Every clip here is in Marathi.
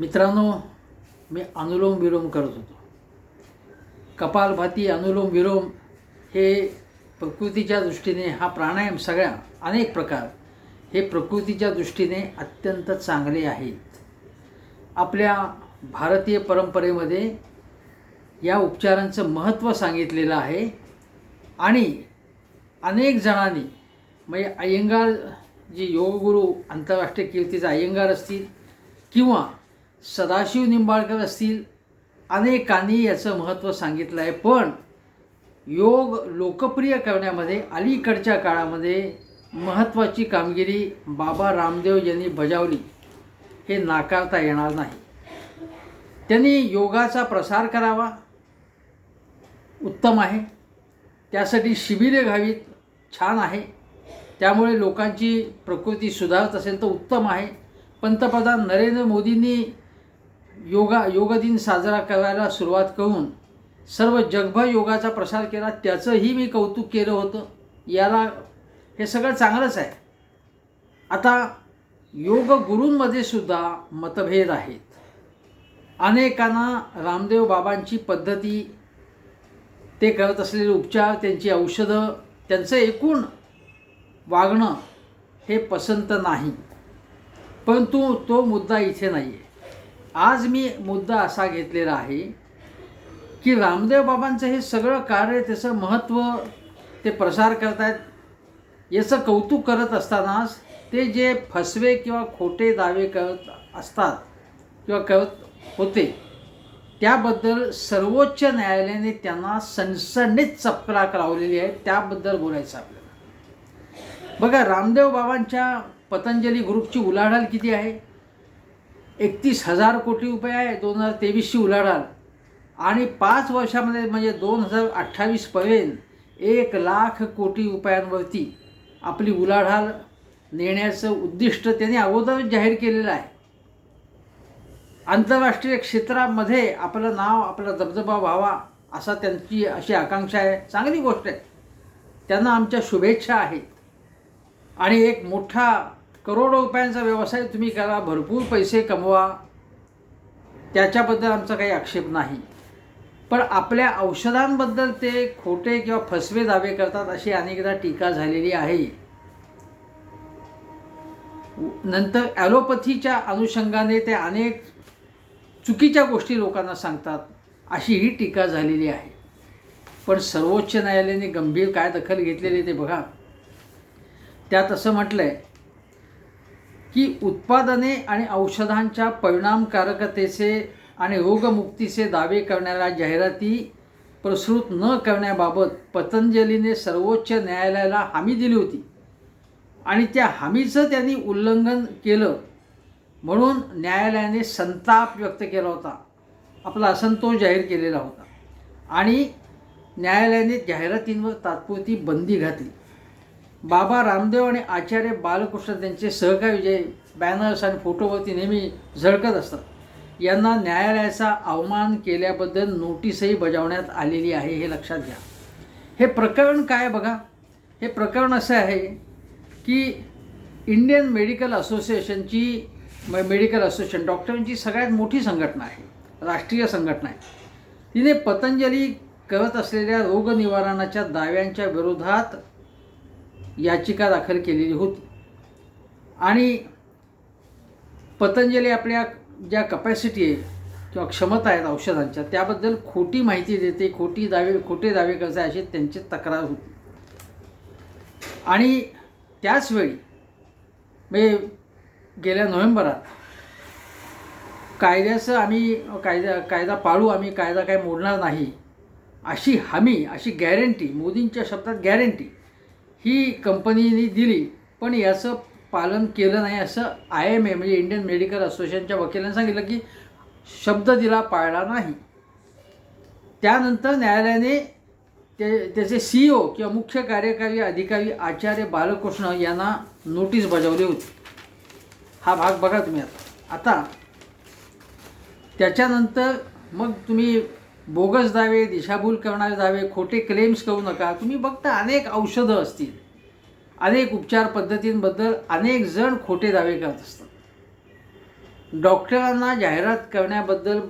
मित्रांनो मी अनुलोम विलोम करत होतो. कपालभाती अनुलोम विलोम हे प्रकृतीच्या दृष्टीने हा प्राणायाम सगळ्या अनेक प्रकार हे प्रकृतीच्या दृष्टीने अत्यंत चांगले आहेत. आपल्या भारतीय परंपरेमध्ये या उपचारांचं महत्त्व सांगितलेलं आहे आणि अनेक जणांनी म्हणजे अय्यंगार जी योगगुरू आंतरराष्ट्रीय कीर्तीचा अय्यंगार असतील किंवा सदाशिव निंबाळकर असतील अनेकांनी याचं महत्त्व सांगितलं आहे पण योग लोकप्रिय करण्यामध्ये अलीकडच्या काळामध्ये महत्त्वाची कामगिरी बाबा रामदेव यांनी बजावली. हे नाकारता येणार नाही. त्यांनी योगाचा प्रसार करावा. उत्तम आहे. त्यासाठी शिबिरे घ्यावीत छान आहे. त्यामुळे लोकांची प्रकृती सुधारत असेल तर उत्तम आहे. पंतप्रधान नरेंद्र मोदींनी योगा योग दिन साजरा करायला सुरुवात करून सर्व जगभर योगाचा प्रसार केला त्याचंही मी कौतुक केलं होतं. याला हे सगळं चांगलंच आहे. आता योग गुरूंमध्ये सुद्धा मतभेद आहेत. अनेकांना रामदेव बाबांची पद्धती ते करत असलेले उपचार त्यांची औषधं त्यांचं एकूण वागणं हे पसंत नाही. परंतु तो मुद्दा इथे नाही आहे आज मी मुद्दा असा घेतलेला आहे की रामदेव बाबांचं हे सगळं कार्य त्याचं महत्त्व ते प्रसार करतायत याचं कौतुक करत असतानाच ते जे फसवे किंवा खोटे दावे करत असतात किंवा करत होते त्याबद्दल सर्वोच्च न्यायालयाने त्यांना सणसणीत चपराक लावलेली आहे त्याबद्दल बोलायचं आपल्याला. बघा रामदेव बाबांच्या पतंजली ग्रुपची उलाढाल किती आहे? एकतीस हजार कोटी रुपये आहे दोन हजार तेवीसची उलाढाल. आणि पाच वर्षामध्ये म्हणजे दोन हजार अठ्ठावीसपर्यंत एक लाख कोटी रुपयांवरती आपली उलाढाल नेण्याचं उद्दिष्ट त्यांनी अगोदरच जाहीर केलेलं आहे. आंतरराष्ट्रीय क्षेत्रामध्ये आपलं नाव आपला दबदबा व्हावा असा त्यांची अशी आकांक्षा आहे. चांगली गोष्ट आहे. त्यांना आमच्या शुभेच्छा आहेत. आणि एक मोठा करोडो रुपयांचा व्यवसाय तुम्ही करा भरपूर पैसे कमवा. त्याच्याबद्दल आमचा काही आक्षेप नाही. पण आपल्या औषधांबद्दल ते खोटे किंवा फसवे दावे करतात अशी अनेकदा टीका झालेली आहे. नंतर ॲलोपथीच्या अनुषंगाने ते अनेक चुकीच्या गोष्टी लोकांना सांगतात अशी ही टीका झालेली आहे. पण सर्वोच्च न्यायालयाने गंभीर काय दखल घेतलेली ते बघा. त्यात असं म्हटलं आहे की उत्पादने आणि औषधांच्या परिणामकारकतेचे आणि रोगमुक्तीचे दावे करणाऱ्या जाहिराती प्रसृत न करण्याबाबत पतंजलीने सर्वोच्च न्यायालयाला हमी दिली होती. आणि त्या हमीचं त्यांनी उल्लंघन केलं म्हणून न्यायालयाने संताप व्यक्त केला होता. आपला असंतोष जाहीर केलेला होता. आणि न्यायालयाने जाहिरातींवर तात्पुरती बंदी घातली. बाबा रामदेव आणि आचार्य बालकृष्ण त्यांचे सहकारी जे बॅनर्स आणि फोटोवरती नेहमी झळकत असतात. यांना न्यायालयाचा अवमान केल्याबद्दल नोटीसही बजावण्यात आलेली आहे हे लक्षात घ्या. हे प्रकरण काय बघा? हे प्रकरण असं आहे की इंडियन मेडिकल असोसिएशनची म- मेडिकल असोसिएशन डॉक्टरांची सगळ्यात मोठी संघटना आहे राष्ट्रीय संघटना आहे. तिने पतंजली करत असलेल्या रोगनिवारणाच्या दाव्यांच्या विरोधात याचिका दाखल केलेली होती. आणि पतंजली आपल्या ज्या कपॅसिटी आहे किंवा क्षमता आहेत औषधांच्या त्याबद्दल खोटी माहिती देते खोटी दावे खोटे दावे करते अशी त्यांची तक्रार होती. आणि त्याचवेळी म्हणजे गेल्या नोव्हेंबरात कायद्याचं आम्ही कायदा कायदा पाळू आम्ही कायदा काय मोडणार नाही अशी हमी अशी गॅरंटी मोदींच्या शब्दात गॅरंटी ही कंपनीने दिली पण याचं पालन केलं नाही. असं आय एम ए म्हणजे इंडियन मेडिकल असोसिएशनच्या वकिलांनी सांगितलं की शब्द दिला पाळला नाही. त्यानंतर न्यायालयाने ते त्याचे सी ओ किंवा मुख्य कार्यकारी अधिकारी आचार्य बालकृष्ण यांना नोटीस बजावली होती. हा भाग बघा तुम्ही आता. आता त्याच्यानंतर मग तुम्ही बोगस दावे दिशाभूल करणारे दावे खोटे क्लेम्स करू नका. तुम्ही बघता अनेक औषधं असतील. अनेक उपचार पद्धतींबद्दल अनेक जण खोटे दावे करत असतात. डॉक्टरांना जाहिरात करण्याबद्दल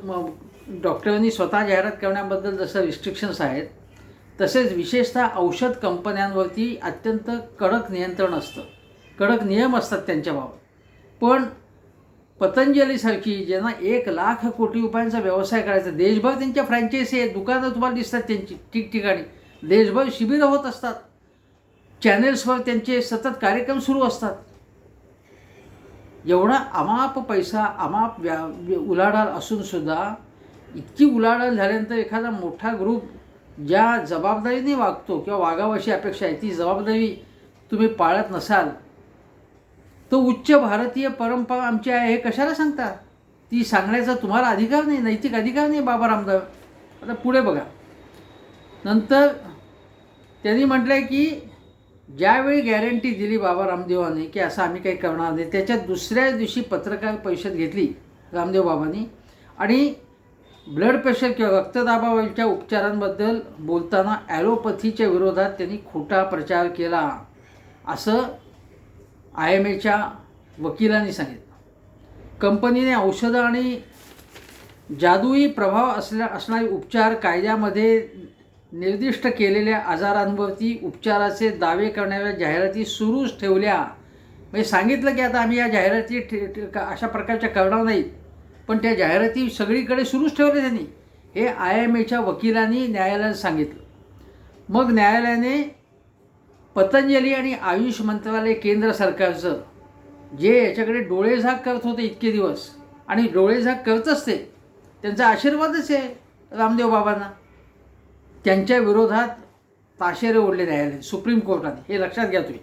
डॉक्टरांनी स्वतः जाहिरात करण्याबद्दल जसं रिस्ट्रिक्शन्स आहेत तसेच विशेषतः औषध कंपन्यांवरती अत्यंत कडक नियंत्रण असतं. कडक नियम असतात त्यांच्याबाबत पण पतंजलीसारखी ज्यांना एक लाख कोटी रुपयांचा व्यवसाय करायचा देशभर त्यांच्या फ्रँचायसी आहेत दुकानं तुम्हाला दिसतात त्यांची ठिकठिकाणी. देशभर शिबिरं होत असतात. चॅनेल्सवर त्यांचे सतत कार्यक्रम सुरू असतात. एवढा अमाप पैसा अमाप व्या उलाढाल असूनसुद्धा इतकी उलाढाल झाल्यानंतर एखादा मोठा ग्रुप ज्या जबाबदारीने वागतो किंवा वागावं अशी अपेक्षा आहे ती जबाबदारी तुम्ही पाळत नसाल तर उच्च भारतीय परंपरा आमची आहे हे कशाला सांगता ती सांगण्याचा तुम्हाला अधिकार नाही नैतिक अधिकार नाही बाबा रामदेव आता पुढे बघा. नंतर त्यांनी म्हटलं आहे की ज्यावेळी गॅरंटी दिली बाबा रामदेवाने की असं आम्ही काही करणार नाही त्याच्या दुसऱ्या दिवशी पत्रकार परिषद घेतली रामदेव बाबांनी. आणि ब्लड प्रेशर किंवा रक्तदाबावरच्या उपचारांबद्दल बोलताना ॲलोपथीच्या विरोधात त्यांनी खोटा प्रचार केला. असं आय एम एच्या वकिलांनी सांगितलं. कंपनीने औषधं आणि जादुई प्रभाव असल्या असणारे उपचार कायद्यामध्ये निर्दिष्ट केलेल्या आजारांवरती उपचाराचे दावे करणाऱ्या जाहिराती सुरूच ठेवल्या. म्हणजे सांगितलं की आता आम्ही या जाहिराती ठे- का- अशा प्रकारच्या करणार नाहीत. पण त्या जाहिराती सगळीकडे सुरूच ठेवल्या त्यांनी. हे आय एम एच्या वकिलांनी न्यायालयात सांगितलं. मग न्यायालयाने पतंजली आणि आयुष मंत्रालय केंद्र सरकारचं. जे याच्याकडे डोळेझाक करत होते इतके दिवस. आणि डोळेझाक करतच ते. त्यांचा आशीर्वादच आहे रामदेव बाबांना. त्यांच्या विरोधात ताशेरे ओढले न्यायालय सुप्रीम कोर्टाने हे लक्षात घ्या तुम्ही.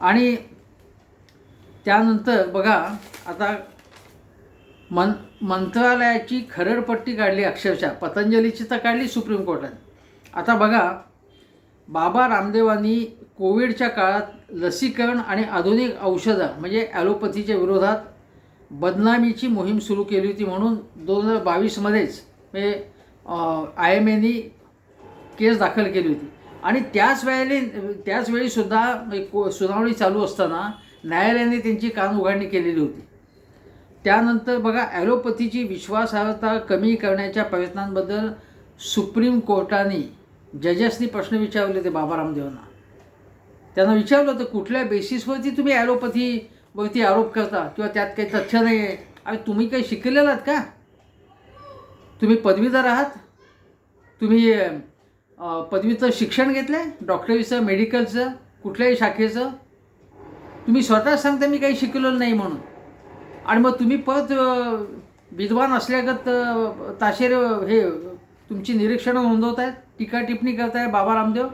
आणि त्यानंतर बघा आता मन मंत्रालयाची खरडपट्टी काढली अक्षरशः. पतंजलीची तर काढली सुप्रीम कोर्टाने. आता बघा बाबा रामदेवांनी कोविडच्या काळात लसीकरण आणि आधुनिक औषधं म्हणजे ॲलोपथीच्या विरोधात बदनामीची मोहीम सुरू केली होती म्हणून दोन हजार बावीसमध्येच म्हणजे आय एम एनी केस दाखल केली होती. आणि त्याच वेळेने त्याच वेळीसुद्धा म्हणजे, को सुनावणी चालू असताना न्यायालयाने त्यांची कान उघडणी केलेली होती. त्यानंतर बघा ॲलोपथीची विश्वासार्हता कमी करण्याच्या प्रयत्नांबद्दल सुप्रीम कोर्टाने जजेसनी प्रश्न विचारले होते बाबा रामदेवांना त्यांना विचारलं होतं कुठल्या बेसिसवरती तुम्ही ॲलोपॅथीवरती आरोप करता? किंवा त्यात काही तथ्य नाही आहे आणि तुम्ही काही शिकलेलं आहात का? तुम्ही पदवीधर आहात? तुम्ही पदवीचं शिक्षण घेतलं आहे डॉक्टरीचं मेडिकलचं कुठल्याही शाखेचं? तुम्ही स्वतः सांगता मी काही शिकलेलं नाही म्हणून. आणि मग तुम्ही परत विद्वान असल्यागत ताशेर हे तुमची निरीक्षणं नोंदवत आहेत टीका टिप्पणी करताय बाबा रामदेव?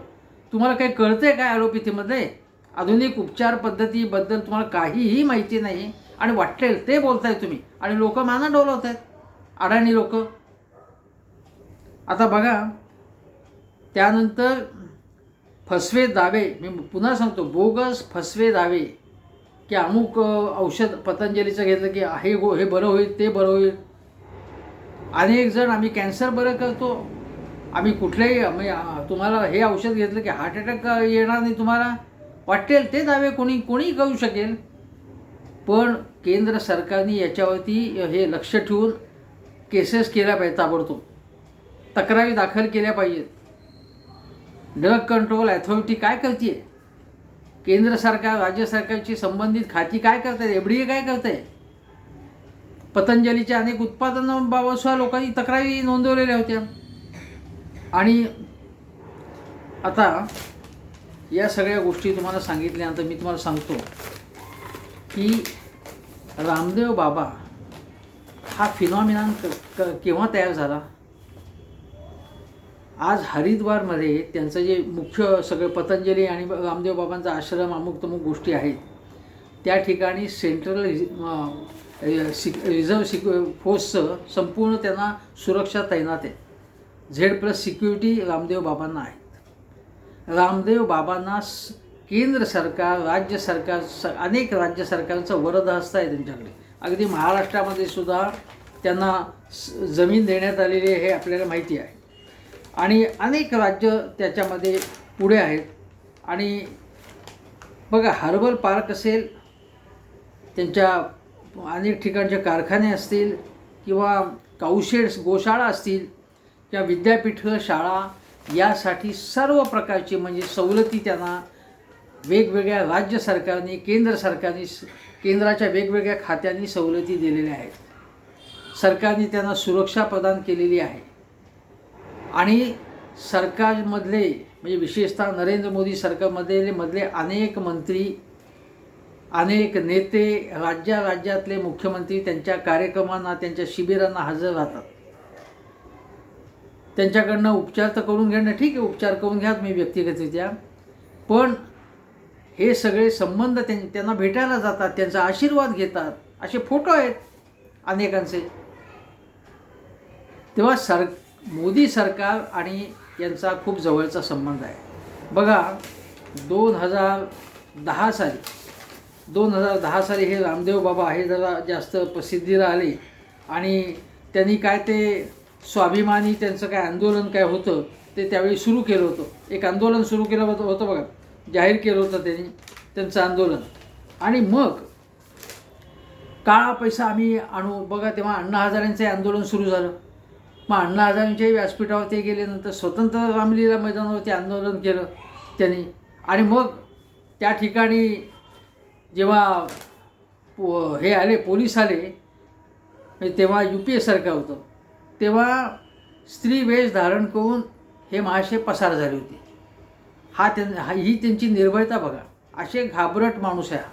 तुम्हाला काही कळतं आहे ॲलोपॅथीमध्ये आधुनिक उपचार पद्धतीबद्दल तुम्हाला काहीही माहिती नाही आणि वाटेल ते बोलताय तुम्ही आणि लोक माना डोलवत आहेत अडाणी लोक. आता बघा त्यानंतर फसवे दावे मी पुन्हा सांगतो बोगस फसवे दावे की अमुक औषध पतंजलीचं घेतलं की हे गो हे बरं होईल ते बरं होईल. अनेक जण आम्ही कॅन्सर बरं करतो. आम्ही कुठल्याही म्हणजे तुम्हाला हे औषध घेतलं की हार्ट अटॅक येणार नाही तुम्हाला. वाटेल ते दावे कोणी कोणीही करू शकेल. पण केंद्र सरकारने याच्यावरती हे लक्ष ठेवून केसेस केल्या पाहिजे ताबडतोब. तक्रारी दाखल केल्या पाहिजेत. ड्रग कंट्रोल ॲथॉरिटी काय करते केंद्र सरकार राज्य सरकारची संबंधित खाती काय करतात एफ डी ए काय करते पतंजलीच्या अनेक उत्पादनांबाबत सुद्धा लोकांनी तक्रारी नोंदवलेल्या होत्या. आणि आता या सगळ्या गोष्टी तुम्हाला सांगितल्यानंतर मी तुम्हाला सांगतो की रामदेव बाबा हा फिनॉमिनान क क केव्हा तयार झाला? आज हरिद्वारमध्ये त्यांचं जे मुख्य सगळं पतंजली आणि रामदेव बाबांचा आश्रम अमुक तमुक गोष्टी आहेत. त्या ठिकाणी सेंट्रल सिक रिझर्व सिक फोर्सचं संपूर्ण त्यांना सुरक्षा तैनात आहे. झेड प्लस सिक्युरिटी रामदेव बाबांना आहेत रामदेव बाबांना स केंद्र सरकार राज्य सरकार स अनेक राज्य सरकारचं वरदहस्त आहे त्यांच्याकडे. अगदी महाराष्ट्रामध्ये सुद्धा त्यांना स जमीन देण्यात आलेली आहे हे आपल्याला माहिती आहे. आणि अनेक राज्य त्याच्यामध्ये पुढे आहेत. आणि बघा हर्बल पार्क असेल त्यांच्या अनेक ठिकाणचे कारखाने असतील किंवा काउशेड्स गोशाळा असतील किंवा विद्यापीठं शाळा यासाठी सर्व प्रकारची म्हणजे सवलती त्यांना वेगवेगळ्या राज्य सरकारने केंद्र सरकारने स- केंद्राच्या वेगवेगळ्या खात्यांनी सवलती दिलेल्या आहेत. सरकारने त्यांना सुरक्षा प्रदान केलेली आहे. आणि सरकारमधले म्हणजे विशेषतः नरेंद्र मोदी सरकारमधले मधले अनेक मंत्री अनेक नेते राज्या राज्यातले मुख्यमंत्री त्यांच्या कार्यक्रमांना त्यांच्या शिबिरांना हजर राहतात. त्यांच्याकडनं उपचार तर करून घेणं ठीक आहे उपचार करून घ्या मी व्यक्तिगतरित्या. पण हे सगळे संबंध त्यां त्यांना भेटायला जातात त्यांचा आशीर्वाद घेतात. असे फोटो आहेत अनेकांचे. तेव्हा सर मोदी सरकार आणि यांचा खूप जवळचा संबंध आहे. बघा दोन हजार दहा साली दोन हजार दहा साली हे रामदेव बाबा हे जरा जास्त प्रसिद्धीला आले आणि त्यांनी काय ते स्वाभिमानी त्यांचं काय आंदोलन काय होतं ते त्यावेळी सुरू केलं होतं. एक आंदोलन सुरू केलं होतं होतं बघा. जाहीर केलं होतं त्यांनी त्यांचं आंदोलन. आणि मग काळा पैसा आम्ही आणू. बघा तेव्हा अण्णा हजारांचे आंदोलन सुरू झालं. मग अण्णा हजारांच्याही व्यासपीठावर ते गेल्यानंतर स्वतंत्र रामलीला मैदानावरती आंदोलन केलं त्यांनी. आणि मग त्या ठिकाणी जेव्हा पो- हे आले पोलीस आले म्हणजे तेव्हा यू पी एसारखं होतं. तेव्हा स्त्री वेश धारण करून हे महाशय पसार झाले होते. हा त्यां हा ही त्यांची निर्भयता बघा. असे घाबरट माणूस आहे हा.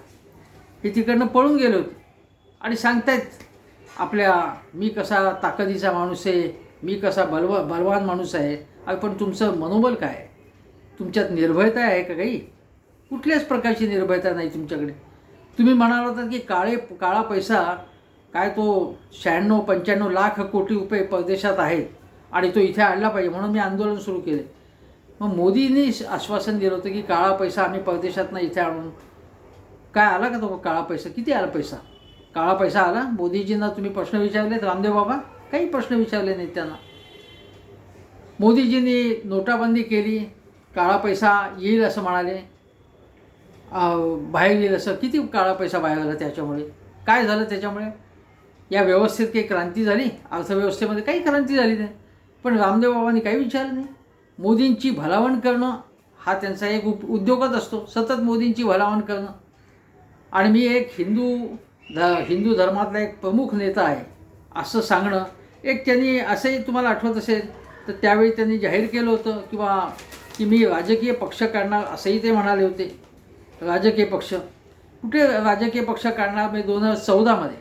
हे तिकडनं पळून गेले होते. आणि सांगतायत आपल्या मी कसा ताकदीचा माणूस आहे मी कसा बलव बलवान माणूस आहे पण तुमचं मनोबल काय तुमच्यात निर्भयता आहे का काही? कुठल्याच प्रकारची निर्भयता नाही तुमच्याकडे. तुम्ही म्हणाल होता की काळे काळा पैसा काय तो शहाण्णव पंच्याण्णव लाख कोटी रुपये परदेशात आहेत आणि तो इथे आणला पाहिजे म्हणून मी आंदोलन सुरू केले. मग मोदींनी आश्वासन दिलं होतं की काळा पैसा आम्ही परदेशातनं इथे आणून काय आला का तो काळा पैसा? किती आला पैसा? काळा पैसा आला? मोदीजींना तुम्ही प्रश्न विचारलेत? रामदेव बाबा काही प्रश्न विचारले नाहीत त्यांना. मोदीजींनी नोटाबंदी केली काळा पैसा येईल असं म्हणाले. बाहेर येईल असं किती काळा पैसा बाहेर झाला त्याच्यामुळे? काय झालं त्याच्यामुळे? या व्यवस्थेत काही क्रांती झाली? अर्थव्यवस्थेमध्ये काही क्रांती झाली नाही. पण रामदेव बाबांनी काही विचारलं नाही. मोदींची भलावण करणं हा त्यांचा एक उप उद्योगच असतो. सतत मोदींची भलावण करणं. आणि मी एक हिंदू ध हिंदू धर्मातला एक प्रमुख नेता आहे. असं सांगणं. एक त्यांनी असंही तुम्हाला आठवत असेल तर त्यावेळी त्यांनी जाहीर केलं होतं किंवा की मी राजकीय पक्ष काढणार असंही ते म्हणाले होते. राजकीय पक्ष. कुठे राजकीय पक्ष काढणार म्हणजे दोन हजार चौदामध्ये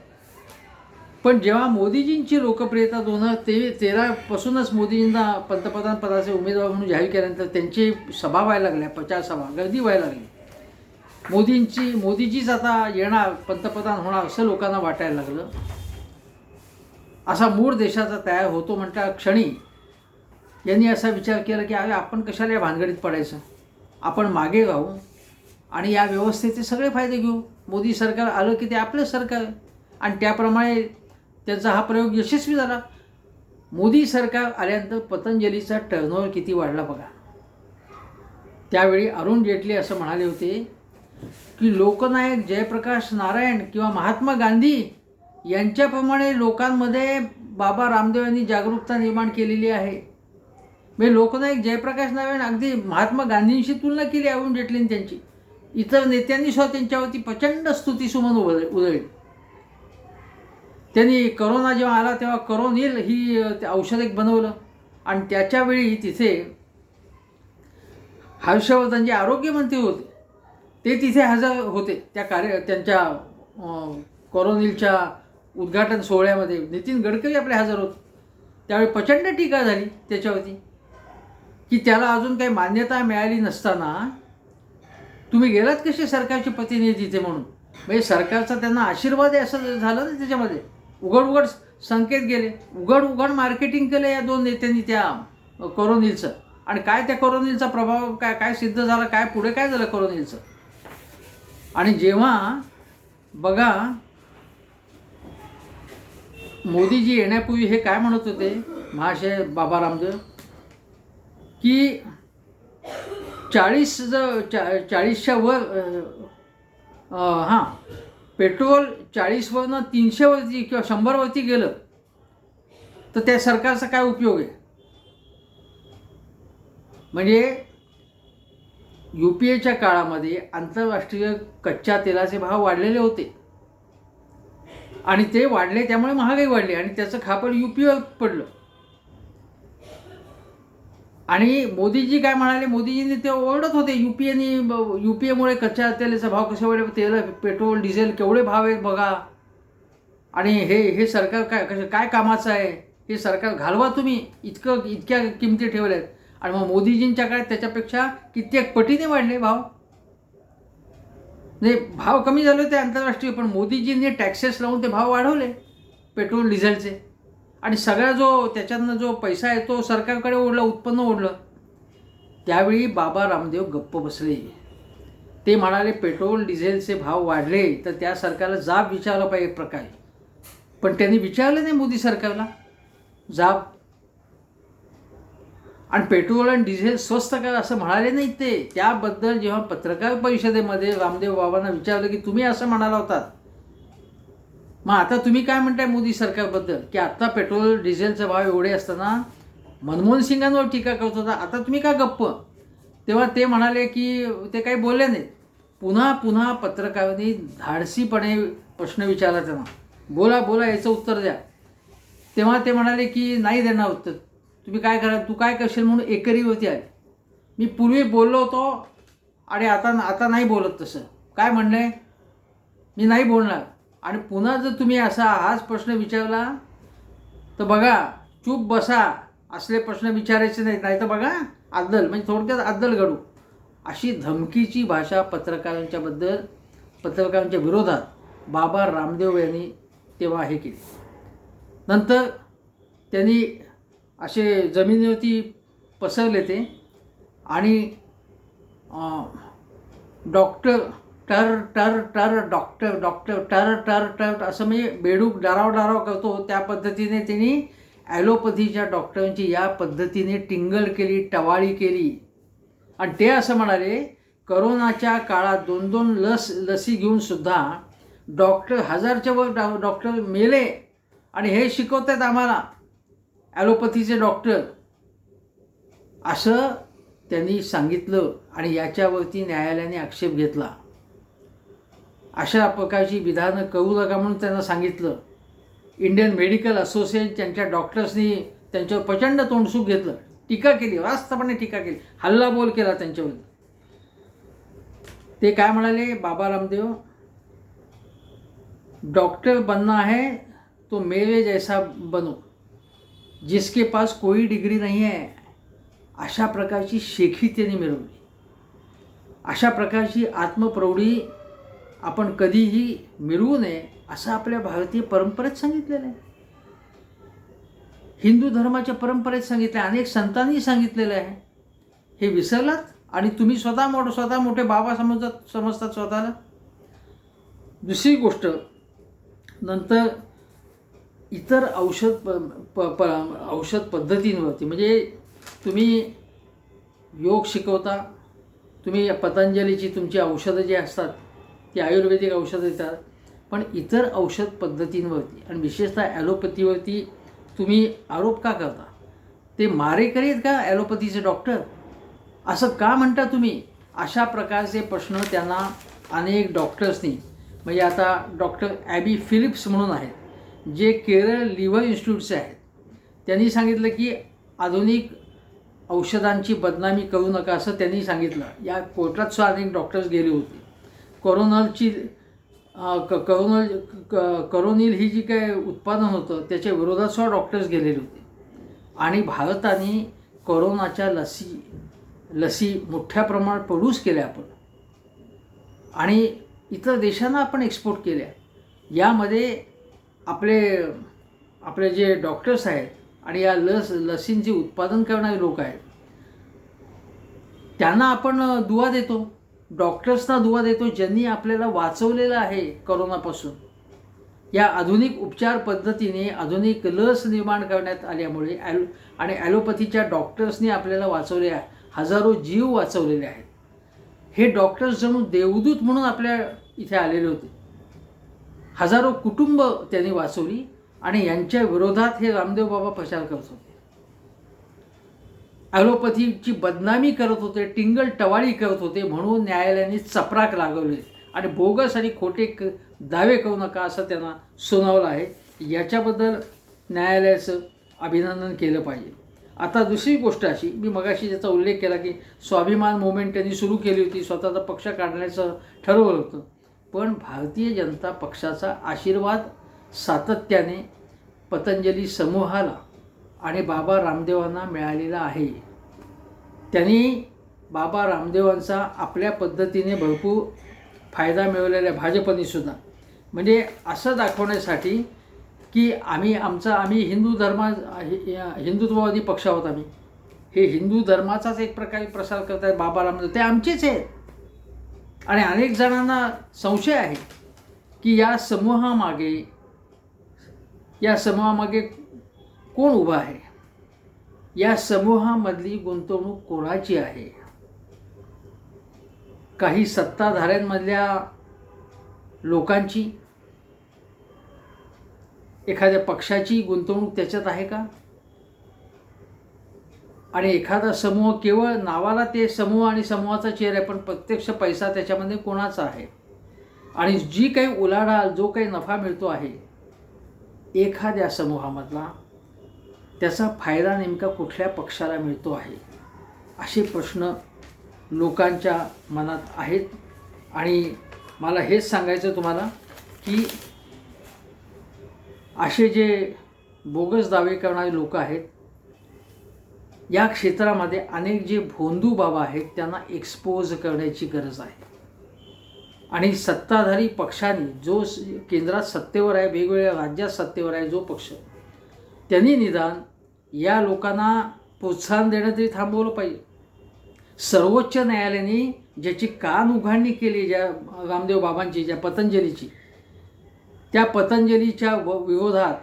पण जेव्हा मोदीजींची लोकप्रियता दोन हजार ते तेरापासूनच मोदीजींना पंतप्रधान पदाचे उमेदवार म्हणून जाहीर केल्यानंतर त्यांची सभा व्हायला लागल्या प्रचार सभा गर्दी व्हायला लागली. मोदींची मोदीजीच आता येणार पंतप्रधान होणार असं लोकांना वाटायला लागलं. असा मूळ देशाचा तयार होतो म्हणता क्षणी यांनी असा विचार केला की अरे आपण कशाला या भानगडीत पडायचं? आपण मागे राहू. आणि या व्यवस्थेचे सगळे फायदे घेऊ. मोदी सरकार आलं की ते आपलं सरकार आहे. आणि त्याप्रमाणे त्यांचा हा प्रयोग यशस्वी झाला. मोदी सरकार आल्यानंतर पतंजलीचा टर्नओव्हर किती वाढला बघा. त्यावेळी अरुण जेटली असं म्हणाले होते की लोकनायक जयप्रकाश नारायण किंवा महात्मा गांधी यांच्याप्रमाणे लोकांमध्ये बाबा रामदेव यांनी जागरूकता निर्माण केलेली आहे. मी लोकनायक जयप्रकाश नारायण अगदी महात्मा गांधींशी तुलना केली अरुण जेटलीने त्यांची. इतर नेत्यांनी सुद्धा त्यांच्यावरती प्रचंड स्तुतीसुमन उधळ उधळली. त्यांनी करोना जेव्हा आला तेव्हा करोनिल ही औषध एक बनवलं. आणि त्याच्यावेळी तिथे हर्षवर्धन जे आरोग्यमंत्री होते ते तिथे हजर होते. त्या कार्य त्यांच्या अ, उद्घाटन सोहळ्यामध्ये नितीन गडकरी आपले हजर होते. त्यावेळी प्रचंड टीका झाली त्याच्यावरती. की त्याला अजून काही मान्यता मिळाली नसताना तुम्ही गेलात कसे सरकारचे प्रतिनिधीचे म्हणून? म्हणजे सरकारचा त्यांना आशीर्वाद आहे असं झालं ना त्याच्यामध्ये. उघड उघड संकेत गेले. उघड उघड मार्केटिंग केलं या दोन नेत्यांनी त्या अ, कोरोनिलचं. आणि काय त्या कोरोनिलचा प्रभाव काय काय सिद्ध झाला काय पुढे काय झालं कोरोनिलचं? आणि जेव्हा बघा मोदीजी येण्यापूर्वी हे काय म्हणत होते? महाशय बाबा रामदेव की चाळीस जर चा चाळीसच्या वर हां पेट्रोल चाळीसवरनं तीनशेवरती किंवा शंभरवरती गेलं तर त्या सरकारचा काय उपयोग आहे? म्हणजे यू पी एच्या काळामध्ये आंतरराष्ट्रीय कच्च्या तेलाचे भाव वाढलेले होते. आणि ते वाढले त्यामुळे महागाई वाढली आणि त्याचं खापर यू पीवर पडलं. आणि मोदीजी काय म्हणाले मोदीजींनी ते ओरडत होते यू पी एनी यू पी एमुळे कच्च्या तेलाचा भाव कसे वाढले तेल पेट्रोल डिझेल केवढे भाव आहेत बघा. आणि हे हे सरकार काय कसं काय कामाचं आहे? हे सरकार घालवा तुम्ही इतकं इतक्या किमती ठेवल्या आहेत आणि मग मोदीजींच्या काळात त्याच्यापेक्षा कित्येक पटीने वाढले भाव. नाही भाव कमी झाले होते आंतरराष्ट्रीय पण मोदीजींनी टॅक्सेस लावून ते भाव वाढवले पेट्रोल डिझेलचे. आणि सगळा जो त्याच्यातनं जो पैसा आहे तो सरकारकडे ओढला उत्पन्न ओढलं. त्यावेळी बाबा रामदेव गप्प बसले. ते म्हणाले पेट्रोल डिझेलचे भाव वाढले तर त्या सरकारला जाब विचारला पाहिजे एक प्रकारे. पण त्यांनी विचारलं नाही मोदी सरकारला. जाब. आणि पेट्रोल आणि डिझेल स्वस्त करा असं म्हणाले नाहीत ते. त्याबद्दल जेव्हा पत्रकार परिषदेमध्ये रामदेव बाबांना विचारलं की तुम्ही असं म्हणाला होतात मग आता तुम्ही काय म्हणताय मोदी सरकारबद्दल? की आत्ता पेट्रोल डिझेलचे भाव एवढे असताना मनमोहन सिंगांवर टीका करत होता. आता तुम्ही का गप्प? तेव्हा ते म्हणाले की ते काही बोलले नाहीत. पुन्हा पुन्हा पत्रकारांनी धाडसीपणे प्रश्न विचारला त्यांना. बोला बोला याचं उत्तर द्या. तेव्हा ते म्हणाले की नाही देणार उत्तर. तुम्ही काय करा तू काय करशील म्हणून एकरीवरती आले. मी पूर्वी बोललो होतो आणि आता आता नाही बोलत तसं. काय म्हणलं? मी नाही बोलणार. आणि पुन्हा जर तुम्ही असा हाच प्रश्न विचारला तर बघा चूप बसा असले प्रश्न विचारायचे नाहीत नाही तर बघा अद्दल म्हणजे थोडक्यात अद्दल घडू. अशी धमकीची भाषा पत्रकारांच्याबद्दल पत्रकारांच्या विरोधात बाबा रामदेव यांनी तेव्हा हे केली. नंतर त्यांनी असे जमिनीवरती पसरले ते आणि डॉक्टर टर टर टर डॉक्टर डॉक्टर टर टर टर असं म्हणजे बेडूक डाराव डाराव करतो. त्या पद्धतीने त्यांनी ॲलोपथीच्या डॉक्टरांची या पद्धतीने टिंगल केली टवाळी केली. आणि ते असं म्हणाले करोनाच्या काळात दोन दोन लस लसी घेऊन सुद्धा डॉक्टर हजारच्या वर डॉ डॉक्टर मेले आणि हे शिकवत आहेत आम्हाला ॲलोपथीचे डॉक्टर. असं त्यांनी सांगितलं आणि याच्यावरती न्यायालयाने आक्षेप घेतला. अशा प्रकारची विधानं करू नका म्हणून त्यांना सांगितलं. इंडियन मेडिकल असोसिएशन त्यांच्या डॉक्टर्सनी त्यांच्यावर प्रचंड तोंडसूक घेतलं. टीका केली वास्तवपणे टीका केली. हल्लाबोल केला त्यांच्यावर. ते काय म्हणाले? बाबा रामदेव डॉक्टर बनना है तो मेरे जैसा बनो. जिसके पास कोई डिग्री नाही आहे अशा प्रकारची शेखी त्यांनी मिळवली. अशा प्रकारची आत्मप्रौढी आपण कधीही मिळवू नये असं आपल्या भारतीय परंपरेत सांगितलेलं आहे. हिंदू धर्माच्या परंपरेत सांगितलं अनेक संतांनी सांगितलेलं आहे. हे विसरलात आणि तुम्ही स्वतः मोठं स्वतः मोठे बाबा समजत समजतात स्वतःला. दुसरी गोष्ट नंतर इतर औषध प प प औषध पद्धतींवरती म्हणजे तुम्ही योग शिकवता तुम्ही पतंजलीची तुमची औषधं जी असतात ती आयुर्वेदिक औषधं येतात पण इतर औषध पद्धतींवरती आणि विशेषतः ॲलोपॅथीवरती तुम्ही आरोप का करता? ते मारेकरी आहेत का ॲलोपॅथीचे डॉक्टर? असं का म्हणता तुम्ही? अशा प्रकारचे प्रश्न त्यांना अनेक डॉक्टर्सनी म्हणजे आता डॉक्टर ॲबी फिलिप्स म्हणून आहेत जे केरळ लिव्हर इन्स्टिट्यूटचे आहेत. त्यांनी सांगितलं की आधुनिक औषधांची बदनामी करू नका असं त्यांनी सांगितलं. या कोर्टात सुद्धा अनेक डॉक्टर्स गेले होते. कोरोनाची क करोनल क करोनिल ही जी काय उत्पादन होतं त्याच्या विरोधात सुद्धा डॉक्टर्स गेलेले होते. आणि भारताने कोरोनाच्या लसी लसी मोठ्या प्रमाणात प्रोड्यूस केल्या आपण. आणि इतर देशांना आपण एक्सपोर्ट केल्या. यामध्ये आपले आपले जे डॉक्टर्स आहेत आणि या लस लसींचे उत्पादन करणारे लोक आहेत त्यांना आपण दुवा देतो. डॉक्टर्सना दुवा देतो ज्यांनी आपल्याला वाचवलेलं आहे करोनापासून. या आधुनिक उपचार पद्धतीने आधुनिक लस निर्माण करण्यात आल्यामुळे ॲलो आणि ॲलोपॅथीच्या डॉक्टर्सनी आपल्याला वाचवले आहे हजारो जीव वाचवलेले आहेत. हे डॉक्टर्स जणू देवदूत म्हणून आपल्या इथे आलेले होते. हजारो कुटुंब त्यांनी वाचवली आणि यांच्या विरोधात हे रामदेव बाबा प्रचार करत होते. ॲलोपॅथीची बदनामी करत होते टिंगल टवाळी करत होते म्हणून न्यायालयाने चपराक लागवले. आणि बोगस आणि खोटे क दावे करू नका असं त्यांना सुनावलं आहे. याच्याबद्दल न्यायालयाचं अभिनंदन केलं पाहिजे. आता दुसरी गोष्ट अशी मी मगाशी ज्याचा उल्लेख केला की स्वाभिमान मुवमेंट त्यांनी सुरू केली होती स्वतःचा पक्ष काढण्याचं ठरवलं होतं. पण भारतीय जनता पक्षाचा आशीर्वाद सातत्याने पतंजली समूहाला आणि बाबा रामदेवांना मिळालेला आहे. त्यांनी बाबा रामदेवांचा आपल्या पद्धतीने भरपूर फायदा मिळवलेला आहे भाजपनेसुद्धा म्हणजे असं दाखवण्यासाठी की आम्ही आमचा आम्ही हिंदू धर्मा हिंदुत्ववादी पक्ष आहोत आम्ही. हे हिंदू धर्माचाच एक प्रकारे प्रसार करत आहेत बाबा रामदेव. ते आमचेच आहेत. आणि अनेक जणांना संशय आहे की या समूहामागे या समूहामागे कोण उभा आहे? या समूहामधली गुंतवणूक कोणाची आहे? काही सत्ताधाऱ्यांमधल्या लोकांची? एखाद्या पक्षाची गुंतवणूक त्याच्यात आहे का? आणि एखादा समूह केवळ नावाला ते समूह आणि समूहाचा चेहरा आहे पण प्रत्यक्ष पैसा त्याच्यामध्ये कोणाचा आहे? आणि जी काही उलाढाल जो काही नफा मिळतो आहे एखाद्या समूहामधला त्याचा फायदा नेमका कुठल्या पक्षाला मिळतो आहे? असे प्रश्न लोकांच्या मनात आहेत. आणि मला हेच सांगायचं तुम्हाला की असे जे बोगस दावे करणारे लोक आहेत या क्षेत्रामध्ये अनेक जे भोंदू बाबा आहेत त्यांना एक्सपोज करण्याची गरज आहे. आणि सत्ताधारी पक्षाने जो केंद्रात सत्तेवर आहे वेगवेगळ्या राज्यात सत्तेवर आहे जो पक्ष त्यांनी निदान या लोकांना प्रोत्साहन देणं तरी थांबवलं पाहिजे. सर्वोच्च न्यायालयाने ज्याची कान उघडणी केली ज्या रामदेव बाबांची ज्या पतंजलीची त्या पतंजलीच्या व विरोधात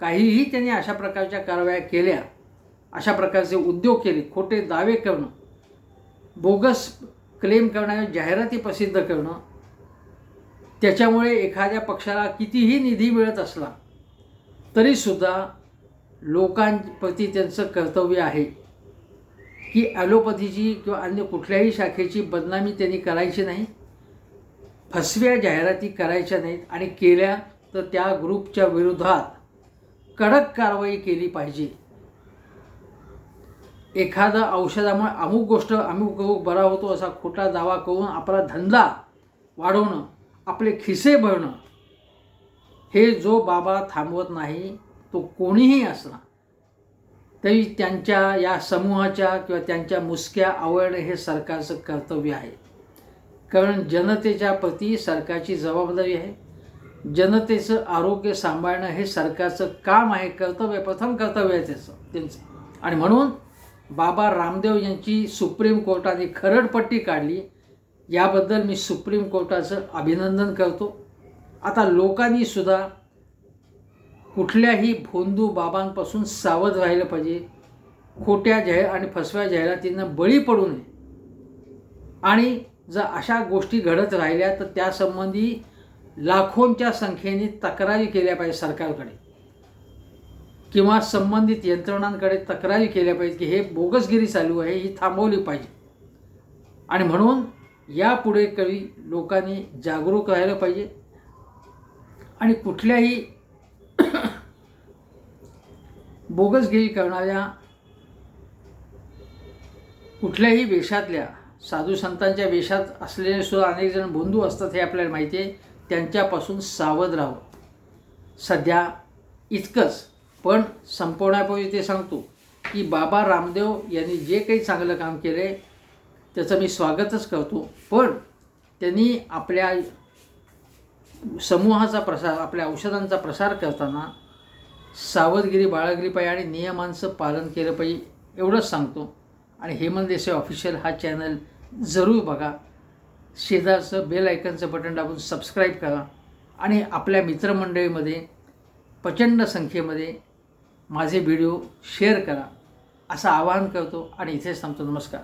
काहीही त्यांनी अशा प्रकारच्या कारवाया केल्या अशा प्रकारचे उद्योग केले खोटे दावे करणं बोगस क्लेम करणं जाहिराती प्रसिद्ध करणं त्याच्यामुळे एखाद्या पक्षाला कितीही निधी मिळत असला तरीसुद्धा लोकांप्रती त्यांचं कर्तव्य आहे की ॲलोपॅथीची किंवा अन्य कुठल्याही शाखेची बदनामी त्यांनी करायची नाही फसव्या जाहिराती करायच्या नाहीत आणि केल्या तर त्या ग्रुपच्या विरोधात कडक कारवाई केली पाहिजे. एखादं औषधामुळे अमुक गोष्ट अमुक बरा होतो असा खोटा दावा करून आपला धंदा वाढवणं आपले खिसे भरणं हे जो बाबा थांबवत नाही तो कोणीही असला तरी त्यांच्या या समूहाच्या किंवा त्यांच्या मुसक्या आवडणे हे सरकारचं कर्तव्य आहे. कारण जनतेच्या प्रती सरकारची जबाबदारी आहे. जनतेचं आरोग्य सांभाळणं हे सरकारचं काम आहे कर्तव्य प्रथम कर्तव्य आहे त्याचं त्यांचं. आणि म्हणून बाबा रामदेव यांची सुप्रीम कोर्टाने खरडपट्टी काढली. याबद्दल मी सुप्रीम कोर्टाचं अभिनंदन करतो. आता लोकांनी सुद्धा कुठल्याही भोंदू बाबांपासून सावध राहिलं पाहिजे. खोट्या जाहीर आणि फसव्या जाहिरातींना बळी पडू नये. आणि जर अशा गोष्टी घडत राहिल्या तर त्यासंबंधी लाखोंच्या संख्येने तक्रारी केल्या पाहिजे सरकारकडे. किंवा संबंधित यंत्रणांकडे तक्रारी केल्या पाहिजे की हे बोगसगिरी चालू आहे ही थांबवली पाहिजे. आणि म्हणून यापुढे कवी लोकांनी जागरूक राहिलं पाहिजे. आणि कुठल्याही बोगसगिरी करणाऱ्या कुठल्याही वेशातल्या साधू संतांच्या वेशात असलेले सुद्धा अनेक जण बंधू असतात हे आपल्याला माहिती आहे. त्यांच्यापासून सावध राहावं. सध्या इतकंच पण संपवण्यापूर्वी ते सांगतो की बाबा रामदेव यांनी जे काही चांगलं काम केलं आहे त्याचं मी स्वागतच करतो. पण त्यांनी आपल्या समूहाचा प्रसार आपल्या औषधांचा प्रसार करताना सावधगिरी बाळगली पाहिजे आणि नियमांचं पालन केलं पाहिजे एवढंच सांगतो. आणि हेमंत देसाई ऑफिशियल हा चॅनल जरूर बघा. शेजारचं बेल आयकनचं बटन दाबून सबस्क्राईब करा. आणि आपल्या मित्रमंडळीमध्ये प्रचंड संख्येमध्ये माझे व्हिडिओ शेअर करा. असं आवाहन करतो आणि इथेच थांबतो. नमस्कार.